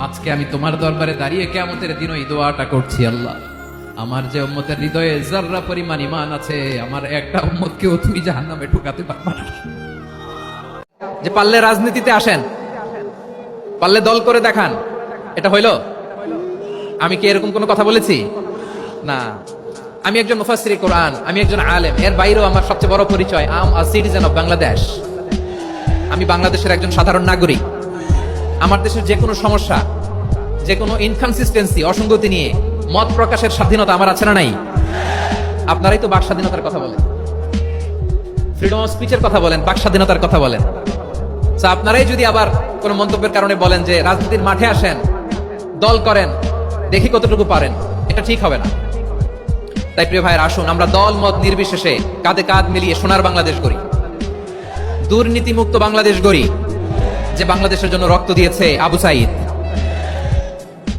আজকে আমি তোমার দরবারে দাঁড়িয়ে কেমতের দিন ওই দোয়াটা করছি, আল্লাহ। আমার যে উম্মতের হৃদয়ে জাররা পরিমাণ ইমান আছে, আমার একটা উম্মতকেও তুমি জাহান্নামে ঢুকাতে পারবা না। যে পারলে রাজনীতিতে আসেন, পারলে দল করে দেখান, এটা হইল? আমি কি এরকম কোনো কথা বলেছি? না। আমি একজন মুফাসসির কোরআন, আমি একজন আলেম, এর বাইরেও আমার সবচেয়ে বড় পরিচয় am a citizen of Bangladesh. আমি বাংলাদেশের একজন সাধারণ নাগরিক। আমার দেশের যে কোনো সমস্যা, যে কোনো ইনকনসিস্টেন্সি অসঙ্গতি নিয়ে মত প্রকাশের স্বাধীনতা আমার আছে না নাই? আপনারাই তো বাক স্বাধীনতার কথা বলেন। ফ্রিডম অফ স্পিচের কথা বলেন, বাক স্বাধীনতার কথা বলেন। আপনারাই যদি আবার কোনো মন্তব্যের কারণে বলেন যে রাজনীতির মাঠে আসেন, দল করেন, দেখি কতটুকু পারেন, এটা ঠিক হবে না। তাই প্রিয় ভাইয়ের, আসুন, আমরা দল, মত নির্বিশেষে কাঁধে কাঁধ মিলিয়ে সোনার বাংলাদেশ গড়ি। দুর্নীতিমুক্ত বাংলাদেশ গড়ি। যে বাংলাদেশের জন্য রক্ত দিয়েছে আবু সাইদ।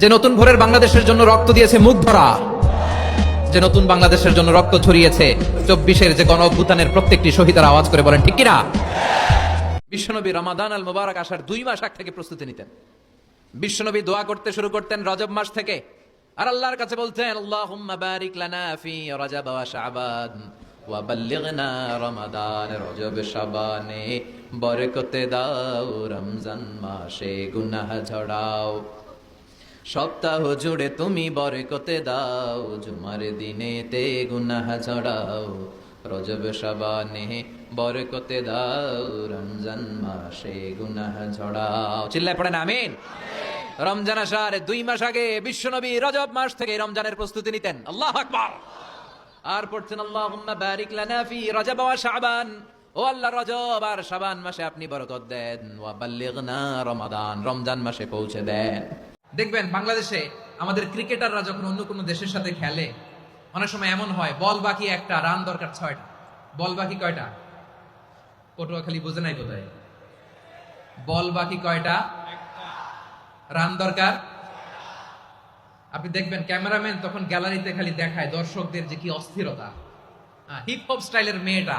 যে নতুন ভোরের বাংলাদেশের জন্য রক্ত দিয়েছে মুখ ধরা যে নতুন বাংলাদেশের জন্য রক্ত ছড়িয়েছে চব্বিশের যে গণ অভ্যুত্থানের প্রত্যেকটি শহীদের আওয়াজ করে বলেন, ঠিক কিনা? বিশ্বনবী রমাদান আল মোবারক আসার দুই মাস আগ থেকে প্রস্তুতি নিতেন। বিশ্বনবী দোয়া করতে শুরু করতেন রজব মাস থেকে। আর আল্লাহর কাছে বলতেন, আল্লাহুম্মা বারিক লানা ফি বরকতে দাও, রমজান মাসে গুনাহ ঝড়াও। সপ্তাহ জুড়ে তুমি বরকতে দাও, জুমার দিনে তে গুনাহ ঝড়াও। রজব শাবানে বরকতে দাও, রমজান মাসে গুনাহ ঝড়াও। চিল্লায় পড়েন, আমিন। রমজান আসার দুই মাস আগে বিশ্বনবী রজব মাস থেকে রমজানের প্রস্তুতি নিতেন। আল্লাহ আকবার। আর পড়ছেন, আল্লাহুম্মা বারিক লানা ফি রজব ওয়া শাবান। ও আল্লাহ রজব, আর সাবান মাসে আপনি বরকত দেন। ওয়া বাল্লিগনা রমাদান, রমজান মাসে পৌঁছে দেন। দেখবেন, বাংলাদেশে আমাদের ক্রিকেটাররা যখন অন্য কোনো দেশের সাথে খেলে, অনেক সময় এমন হয়, বল বাকি একটা, রান দরকার ছয়টা। বল বাকি কয়টা? পটুয়াখালী বোঝে নাই কোথায় বল বাকি কয়টা? রান দরকার? আপনি দেখবেন, ক্যামেরাম্যান তখন গ্যালারিতে খালি দেখায় দর্শকদের যে কি অস্থিরতা। হিপ হপ স্টাইলের মেয়েটা।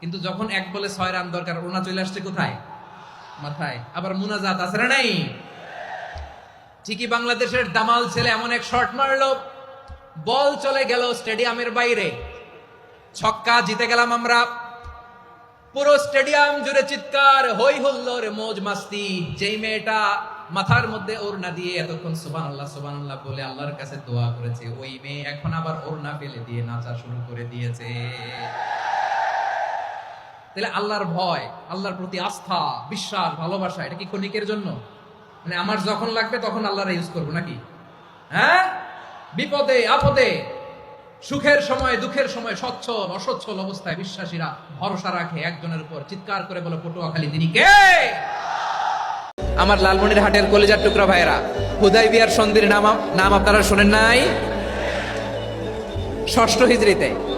কিন্তু যখন এক বলে ছয় রান দরকার ওড়না চলে আসছে কোথায়? মাথায়। আবার মুনাজাত আছে না নাই? ঠিকই বাংলাদেশের দামাল ছেলে এমন এক শট মারলো। বল চলে গেল স্টেডিয়ামের বাইরে। ছক্কা জিতে গেলাম আমরা। পুরো স্টেডিয়াম জুড়ে চিৎকার, হই হুল্লোর মোজ মাস্তি। যেই মেয়েটা মাথার মধ্যে ওড়না দিয়ে এতক্ষণ সুবান আল্লাহ সুবান আল্লাহ বলে আল্লাহর কাছে দোয়া করেছে, ওই মেয়ে এখন আবার ওড়না ফেলে দিয়ে নাচা শুরু করে দিয়েছে। তাহলে আল্লাহর ভয়, আল্লাহর প্রতি আস্থা, বিশ্বাস, ভালোবাসা, এটা কি ক্ষণিকের জন্য? মানে আমার যখন লাগবে তখন আল্লাহর ইউজ করব নাকি? হ্যাঁ? বিপদে, আপদে, সুখের সময়, দুঃখের সময়, সচ্ছল, অসচ্ছল অবস্থায় বিশ্বাসীরা ভরসা রাখে একজনের উপর। চিৎকার করে বলে, পটুয়াখালী, তিনি কে? আমার লালমনির হাটের কলেজার টুকরা ভাইরা হুদাই বিয়ার সন্ধির নাম নাম আপনারা শোনেন নাই? ষষ্ঠ হিজড়িতে।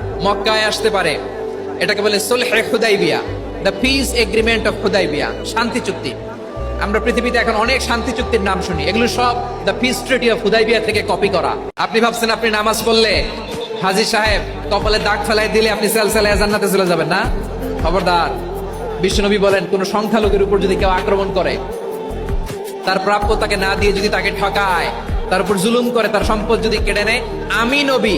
মক্কায় আসতে পারে। এটাকে বলে সুলহে Hudaybiyyah the peace agreement of Hudaybiyyah, শান্তি চুক্তি। আমরা পৃথিবীতে এখন অনেক শান্তি চুক্তির নাম শুনি। এগুলো সব the peace treaty of Hudaybiyyah থেকে কপি করা। আপনি ভাবছেন আপনি নামাজ পড়লে হাজি সাহেব কপালে দাগ ফেলাই দিলে আপনি সেলসেলায় জান্নাতে চলে যাবেন না? খবরদার, বিশ্বনবী বলেন, কোন সংখ্যালঘুর উপর যদি কেউ আক্রমণ করে, তার প্রাপ্য তাকে না দিয়ে যদি তাকে ঠকায়, তার উপর জুলুম করে, তার সম্পদ যদি কেড়ে নেয়, আমি নবী।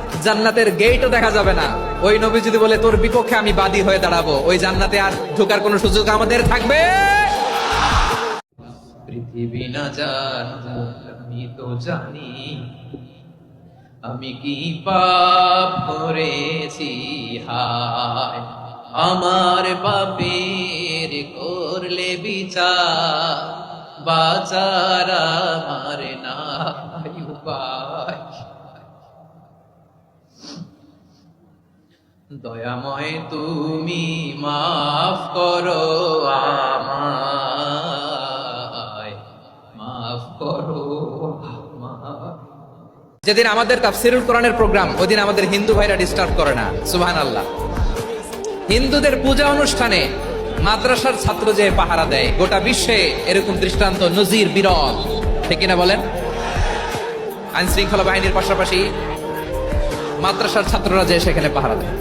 জান্নাতের গেটও দেখা যাবে না। ওই নবী যদি বলে, তোর বিপক্ষে আমি বাদী হয়ে দাঁড়াবো। ওই জান্নাতে আর ঢোকার কোনো সুযোগ আমাদের থাকবে? পৃথিবী না আমি তো জানি। আমি কি পাপ করেছি? হায়, আমার পাপের করলে বিচার, বাচার আমার নাই দয়াময় তুমি মাফ করো মাফ করো যেদিন আমাদের তাফসিরুল কোরআনের প্রোগ্রাম, ওদিন আমাদের হিন্দু ভাইরা ডিস্টার্ব করে না। সুবহান আল্লাহ হিন্দুদের পূজা অনুষ্ঠানে মাদ্রাসার ছাত্র যে পাহারা দেয়, গোটা বিশ্বে এরকম দৃষ্টান্ত নজির বিরল। ঠিক কিনা বলেন? আইন শৃঙ্খলা বাহিনীর পাশাপাশি মাদ্রাসার ছাত্ররা যে সেখানে পাহারা দেয়।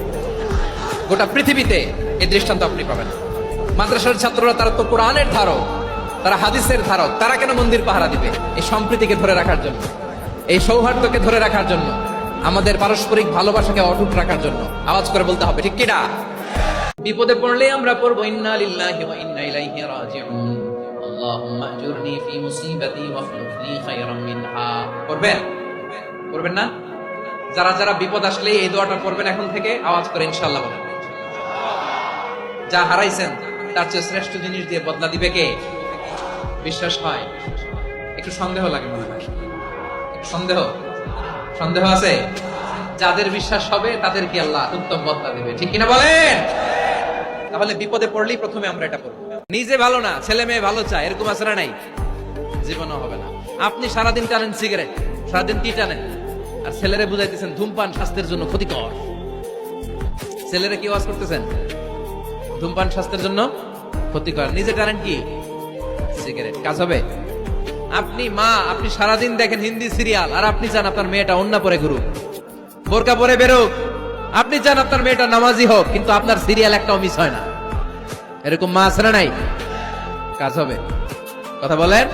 গোটা পৃথিবীতে এই দৃষ্টান্ত আপনি পাবেন। মাদ্রাসার ছাত্ররা তারা তো কোরআনের ধারক, তারা হাদিসের ধারক, তারা কেন মন্দির পাহারা দিবে? এই সম্প্রীতিকে ধরে রাখার জন্য, এই সৌহার্দ্যকে ধরে রাখার জন্য, আমাদের পারস্পরিক ভালোবাসাকে অটুট রাখার জন্য। আওয়াজ করে বলতে হবে, ঠিক কিনা বিপদে পড়লে আমরা পড়ব পড়বেন? পড়বেন না? যারা যারা বিপদ আসলে এই দোয়াটা পড়বেন এখন থেকে, আওয়াজ করে ইনশাআল্লাহ বলেন। যা হারাইছেন, তার চেয়ে শ্রেষ্ঠ জিনিস দিয়ে বদলা দিবে কে? বিশ্বাস হয়? একটু সন্দেহ লাগে মনে হয়। সন্দেহ? সন্দেহ আছে? যাদের বিশ্বাস হবে, তাদের কি আল্লাহ উত্তম বদলা দিবে, ঠিক কিনা বলেন? তাহলে বিপদে পড়লেই প্রথমে আমরা এটা করব। নিজে ভালো না, ছেলে মেয়ে ভালো চায়, এরকম আসারা নাই? জীবনও হবে না। আপনি সারাদিন টানেন সিগারেট, সারাদিন কি টানেন, আর ছেলেরে বুঝাইতেছেন ধূমপান স্বাস্থ্যের জন্য ক্ষতিকর। ছেলেরা কি ওয়াজ করতেছেন? ধূমপান স্বাস্থ্যের জন্য ক্ষতিকর। নিজে টানেন কি? সিগারেট। কাজ হবে। আপনি মা, আপনি সারাদিন দেখেন হিন্দি সিরিয়াল, আর আপনি চান আপনার মেয়েটা অন্য পরে ঘুরুক। বোরকা পরে বেরুক। আপনি চান আপনার মেয়েটা নামাজি হোক, কিন্তু আপনার সিরিয়াল একটা মিস হয় না। এরকম মা আছে না নাই? কাজ হবে। কথা বলেন।